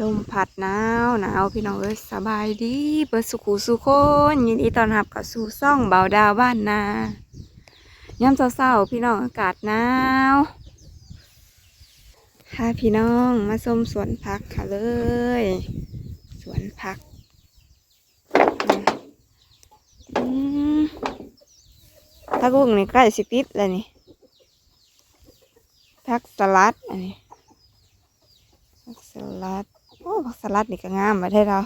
ลมพัดหนาวหนาวพี่น้องเอ้ยสบายดีเปิดสุขุสุคนยินดีต้อนรับเข้าสู่ซ่องเบาดาวบ้านนาย่ำเศร้าๆพี่น้องอากาศหนาวค่ะพี่น้องมาชมสวนผักค่ะเลย สวนผักถ้ากุ้งนี่ใกล้สิติดแล้วนี่ผักสลัดอันนี้ผักสลัด ผักสลัดนี่ก็งามมาได้เรา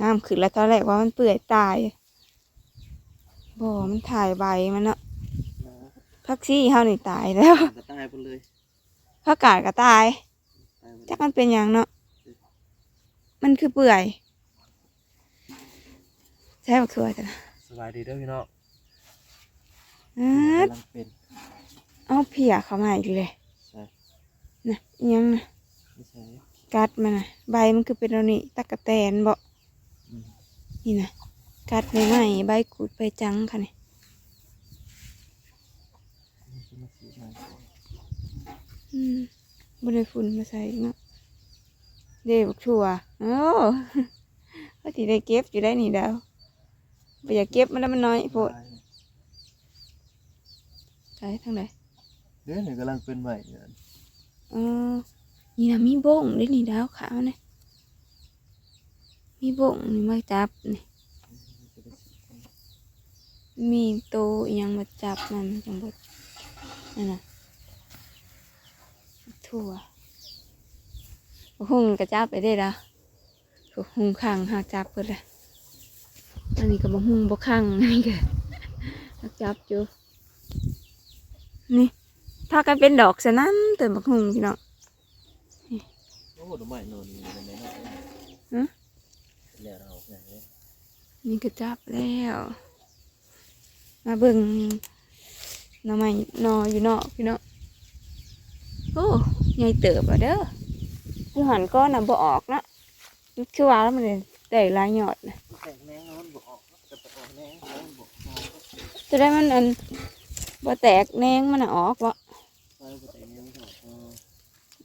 งามขึ้นแล้วตอนแรกว่ามันเปื่อยตายบ่มันถ่ายใบมันเนาะผักซี่เฮานี่ตายแล้วจะตายหมดเลยผักกาดก็ตายตายหมดจักมันเป็นหยังเนาะมันคือเปื่อยใช่บักถั่วจ้ะนะสบายดีเด้อพี่น้องอ๊าดกำลังเป็นเอาเพียเข้ามาอีกเลยใช่นะอิหยังนะไม่ใช่ กัดมันนะใบมันคือเป็นอันนี้ตะกะแตนบ่อืมนี่นะกัดใหม่ๆใบกูดใบจังค่ะนี่นี่คือมาสีใหม่อืมบริฝุ่นมาใส่อีกเนาะเด้บักถั่วโอ้ก็ที่ได้เก็บอยู่ได้นี่ดาวไปอยากเก็บมันแล้วมันน้อยโพดตายใส่ทางไหนเด้อนี่กำลังเป็นใหม่เนี่ยอ๋อ นี่นะมีบ่งด้วยนี่ดาวขาวนี่มีบ่งนี่มาจับนี่มีโตยังมาจับมันจังบดนั่นน่ะถั่วหุ่งกระจับไปได้ละหุ่งขังหาจับเพิ่นละอันนี้ก็บ่หุ่งบ่ขังอันนี้ก็หาจับอยู่นี่ถ้ากันเป็นดอกสนั้นเติมบักหุ่งพี่น้อง อ้ดอกไม้นอนนี่เป็นไงเนาะฮะแล้วเราไงเนี่ยนี่ก็จับแล้ว มาเบิ่งหน่อไม้หนออยู่นอกพี่เนาะโอ้ใหญ่เติบอะเด้ออยู่หันก้อนน่ะบ่ออกนะคือว่าแล้วมันเลยได้หลายยอดนะแต่งแนงแล้วมันบอกออกจะไปออกแนงแล้วมันบอกออกจะได้มันอันบ่แตกแหนงมันน่ะออกวะไปบ่แต่งแนงไม่ออกเออ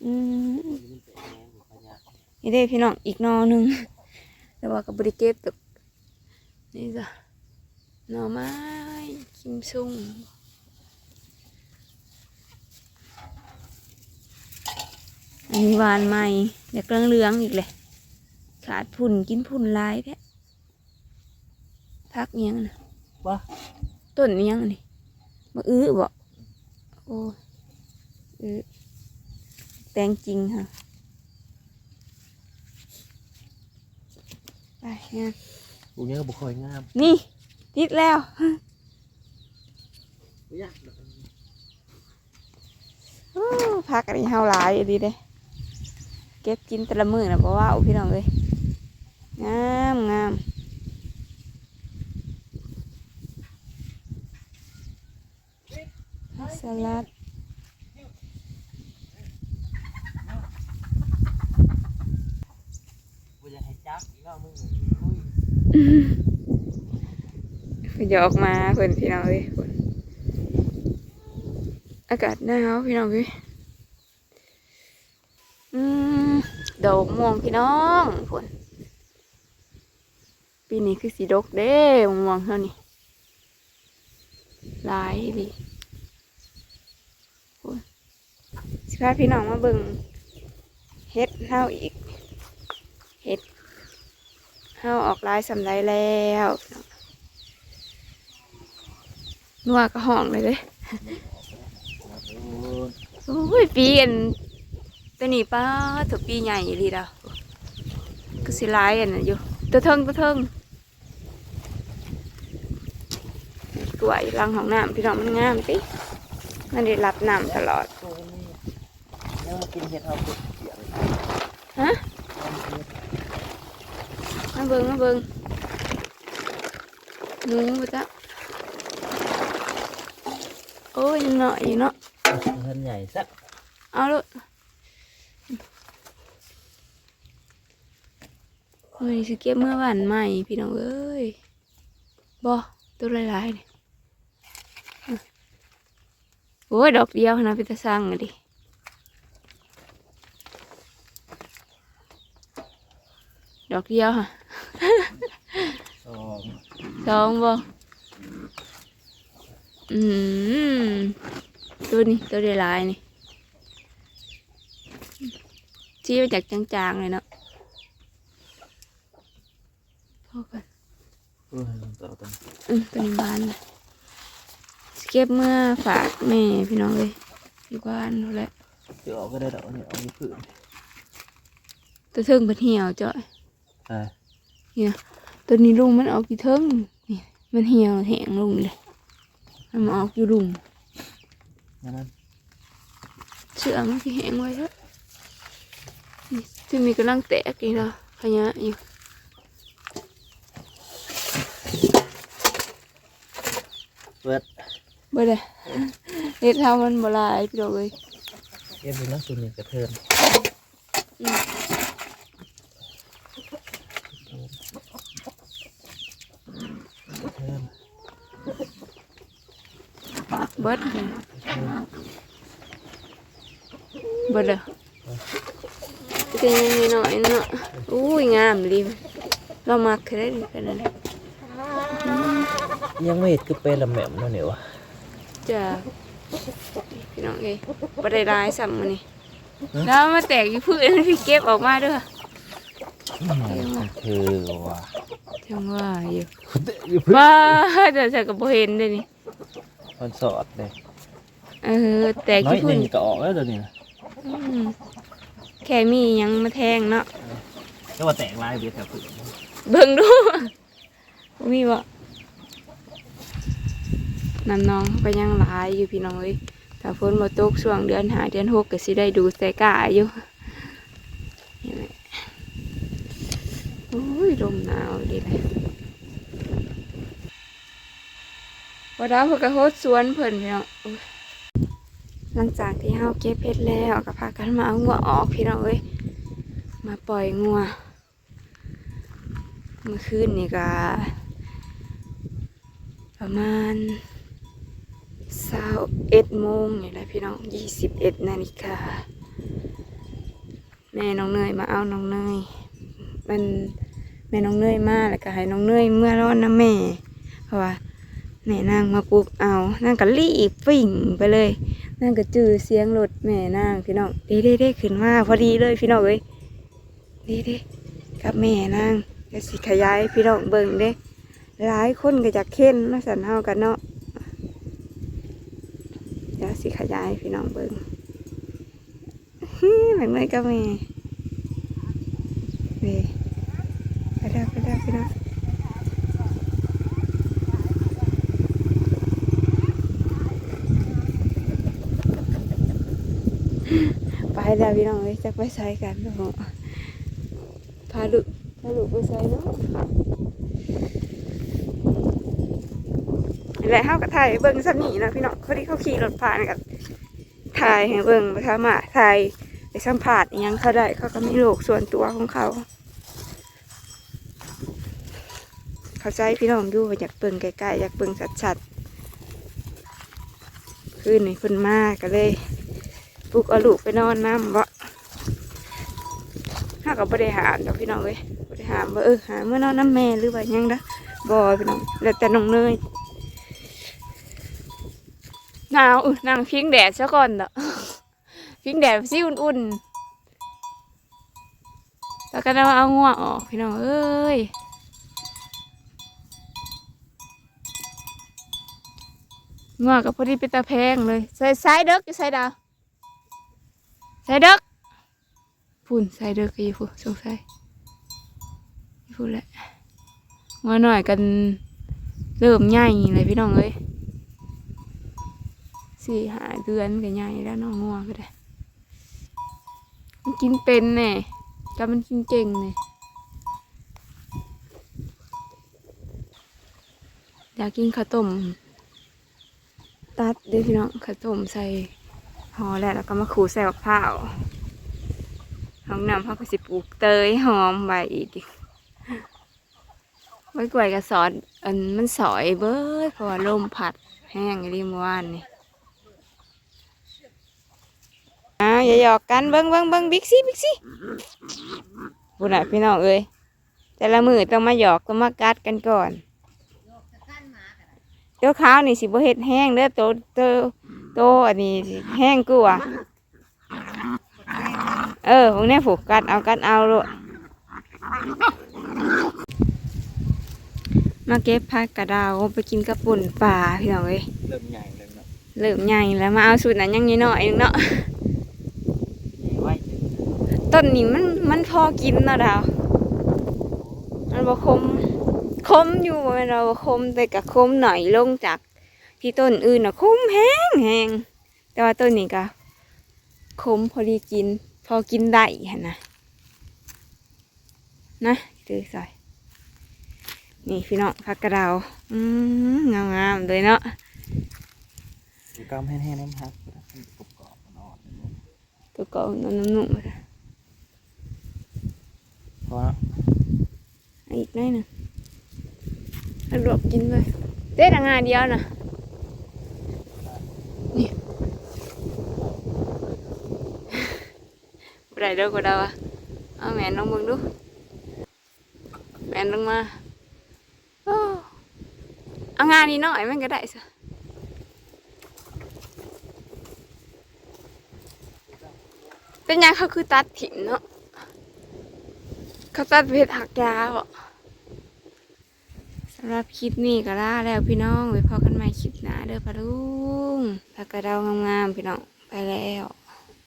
อืม นี่เด้พี่น้องอีกหนอหนึงแต่ว่าก็บ่ได้เก็บตกนี่จ้ะหน่อไม้คิมซุงอันนี้หวานใหม่เด็กเหลืองๆอีกเลยขาดพุ่นกินพุ่นหลายแท้พักเนี้ยงนะว่าต้นเนี้ยงนี่มาอื้อบ่โอ้ยอื้อแตงจริงค่ะ ไปงานพวกนี้ก็บ่ค่อยงามนี่ติดแล้วบ่ยากดอกโอ้พักอันนี้เฮาหลายอยู่ดีเด้เก็บกินแต่ละมื้อนะบ่ว่าเอาพี่น้องเลยงามงามสลัด จักอีกแล้วมึงคุยเพิ่นจะออกมาเพิ่นพี่น้องเอ้ยพิ่อากาศหนาวพี่น้องเอ้ยอืมดอกม่วงพี่น้องเพิ่นปีนี้คือสีดกเด้ม่วงเท่านี้ลายดีเพิ่สิพาพี่น้องมาเบิ่งเฮ็ดเฮาอีก เฮ็ด เฮาออกลายสำไรแล้วนัวก็ห้องเลยเด้โอ้ยโอ้ยปีกันตัวนี้ป้าตัวปีใหญ่อีหลีดาก็สิลายอันน่ะอยู่ตัวเทิงตัวเทิงกล้วยรังของน้ำพี่น้องมันงามติมันได้รับน้ำตลอดโอ้ยนี่ยังมากินเห็ดเอาเห็ดเสียง ฮะ มาเบิ่งมาเบิ่งหนูบ่จ๊ะโอ้ยยังหน่อยอยู่เนาะเงินใหญ่สักเอาลูกเฮ้ยสิเก็บเมื่อวานใหม่พี่น้องเอ้ยบ่ตัวหลายๆนี่อะโอ้ยดอกเดียวนะพี่ตาสั่งอะดิดอกเดียวค่ะ สองสองบ่อืมตัวนี้ตัวเดียวลายนี่ชี้มาจากจางๆเลยเนาะพอกันเออต่อกันอืมตัวนี้บานเลยสเก็บเมื่อฝากแม่พี่น้องเลยอยู่บ้านนั่นแหละเดี๋ยวออกก็ได้ดอกเนี่ยเอาไปผืนตัวเทิงเป็นเหี่ยวจ้อยอ่าเนี่ย ตัวนี้ลุงมันออกอยู่เทิงนี่มันเหี่ยวแห้งลุงเลยมันมาออกอยู่ลุงนั่นนั่นเชือกมันที่แห้งไว้แล้วนี่ที่มีกำลังแตกอีกแล้วขยะอยู่เปิดเบ่ได้เฮ็ดเท่ามันบ่หลายพี่น้องเอ้ยเก็บดูนะส่วนหนึ่งกระเทิน อืม กระเทิน เบิดเลยเบิดเลยจะยังไงหน่อยเนาะอุ้ยงามดีเรามักแค่ได้ดีกันนั่นแหละยังไม่เห็นคือเป็นลำแหม่มนั่นเนี่ยวะจ้าพี่น้องเอ้ยบ่ได้หลายซ้ำมื้อนี้แล้วมาแตกอยู่พื้นพี่เก็บออกมาเด้อคือว่ะจังว่าอยู่อยู่พื้นว้าแต่ฉันก็บ่เห็นเด้นี่ มันสอดเลยเออ แตกน้อที่ยหพื้นึ่นงก็ออกแล้วเดี๋ยวนี้นะอืมแค่มีหยังมาแทงเนาะก็ว่าแตกลายเบียดแถวผืนเบิ่งดู มีบ่น้ำน้องก็ยังหลายอยู่พี่น้องเอ้ยถ้าฝนบ่ตกช่วงเดือนห้าเดือนหกก็สิได้ดูใส่กาอยู่นี่แหละโอ้ยลมหนาวดีเลย ว่าดาวเพิ่นก็โฮดสวนเพิ่นพี่น้องโอ้ยหลังจากที่เฮาเก็บเพชรแล้วก็พากันมาเอางัวออกพี่น้องเอ้ยมาปล่อยงัวเมื่อคืนนี่ก็ประมาณสาเอ็ดโมงนี่แหละพี่น้องยี่สิบเอ็ดนาฬิกาแม่น้องเนยมาเอาน้องเนยมันแม่น้องเนยมาแล้วก็ให้น้องเนยเมื่อร้อนนะแม่เพราะว่า แม่นางมาปลุกเอานางก็รีบวิ่งไปเลยนางก็จือเสียงรถแม่นางพี่น้องเด้เด้เด้ขึ้นมาพอดีเลยพี่น้องเอ้ยเด้เด้กับแม่นางก็สิขยายพี่น้องเบิ่งเด้หลายคนก็จะเค้นมาสันเฮากันเนาะเดี๋ยวสิขยายพี่น้องเบิ่งฮึ่มแบบนี้ก็มีเว้ยไปได้ไปได้พี่น้องไป แล้วพี่น้องเอ้ยจะไปใส่กันเนาะพาลูกถ้าลูกไปใส่เนาะแล้วเขาก็ถ่ายเบิ่งสักนีนะพี่น้องเขาที่เขาขี่รถผ่านกันถ่ายให้เบิ่งไปทำมาถ่ายไปสัมผัสยังเขาได้เขาก็มีโลกส่วนตัวของเขา เขาใจพี่น้องอยู่ว่าอยากเบิ่งใกล้ๆอยากเบิ่งชัดๆคืนนี้คนมากก็เลย ปลุกเอาลูกไปนอนน้ำบ่ถ้ากับบริหารดอกพี่น้องเลยบริหารว่าเออหาเมื่อนอนน้ำแม่หรือว่ายังนะบอยพี่น้องแล้วแต่น้องเนยหนาวนั่งพิงแดดซะก่อนเด้อพิงแดดสิอุ่นๆแล้วก็เราเอาง่วงออกพี่น้องเอ้ยง่วงกับพอดีเป็นตาแพงเลยใส่ใส่เด็กอยู่ใส่ดาว ส่เด็กพุ่นใส่เด้อก็อยู่พุ่นสงสัยอยู่พุ่นแหละมาหน่อยกันเริ่มใหญ่เลยพี่น้องเอ้ยสี่หาเดือนก็ใหญ่แล้วน้องงัวก็ได้มันกินเป็นแน่แต่มันกินเก่งเนี่ยอยากกินข้าวต้มตัดเด้อพี่น้องข้าวต้มใส่ ห่อแล้วแล้วก็มาขูดใส่มะพร้าวห้องน้ำเขาก็สิปลูกเตยหอมใบอีกไว้กล้วยกระสอนอันมันสอยเบิดเพราะว่าลมพัดแห้งอย่างเมื่อวานนี่อ่าอย่าหยอกกันเบิ้งเบิ้งเบิ้งบิ๊กซี่บิ๊กซี่บุญน่ะพี่น้องเอ้ยแต่ละมือต้องมาหยอกต้องมากัดกันก่อนเตัวขาวนี่สิบ่เฮ็ดแห้งเด้อโตโต โตอันนี้สิแห้งกว่าเออพวกเนี้ยผูกกัดเอากัดเอาลูกมาเก็บผักกระดาวไปกินกระปุ่นป่าพี่น้องเอ้ยเริ่มใหญ่เลยเนาะเริ่มใหญ่แล้วมาเอาสูตรนั้นยังน้อยๆนึงเนาะใหญ่ไว้ต้นนี้มันมันพอกินเนาะดาวมันบ่คมคมอยู่บ่แม่นเราคมแต่ก็คมหน่อยลงจาก ที่ต้นอื่นน่ะคมแห้งแห้งแต่ว่าต้นนี้ก็คมพอดีกิน พอกินได้หั่นนะนะตือใส่นี่พี่น้องผักกระเดาวอืมงามๆเลยเนาะดูกล้ามแห้งๆน้ำฮักกรอบกรอบๆอ่อนตัวเก่านุ่มๆเลยๆพอแล้วเอาอีกหน่อยหนึงเอาลวกกินเลยเต้นงานเดียวนะ นี่ได้เด้อก็ได้วะเอาแม่นลองเบิ่งดู แม่นลงมาอ้เอางานนี้หน่อยมันก็ได้ซะเป็นยังเขาคือตัดถิ่นเนาะเขาตัดเพชรหักยาบ่สำหรับคลิปนี้ก็ลาแล้วพี่น้องไว้พอกันใหม่ เด้อพะลุงผักกระเดางามๆพี่น้องไปแล้ว